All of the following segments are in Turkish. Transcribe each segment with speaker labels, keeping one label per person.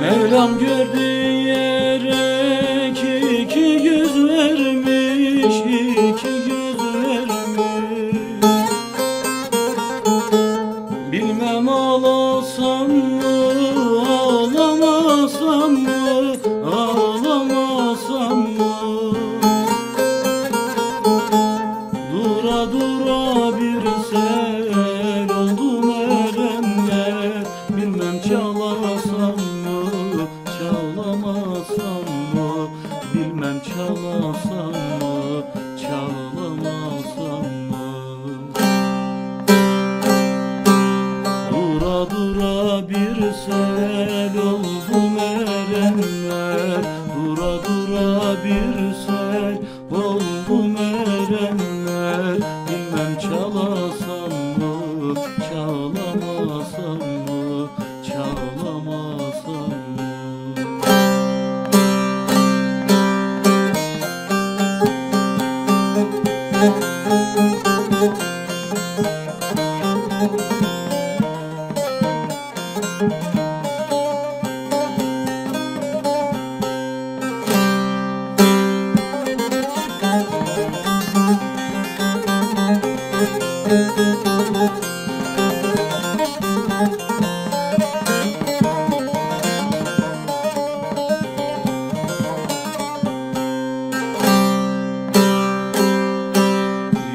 Speaker 1: Mevlam gördüğü yere iki, iki yüz vermiş, iki yüz vermiş. Bilmem ağlasam mı Dura bir sel oldum erenler Bilmem çalasam mı çalamasam mı? Bilmem çalasam mı Müzik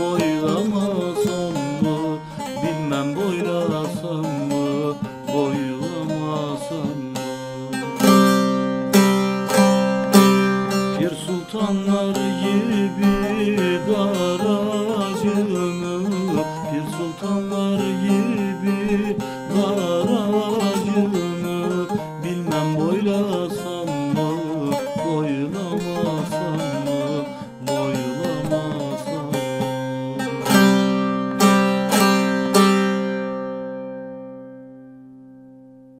Speaker 1: boylamasam mı bilmem boylasam mı boylamasam mı Pir sultanlar gibi daracığımı Pir sultanlar gibi daracığımı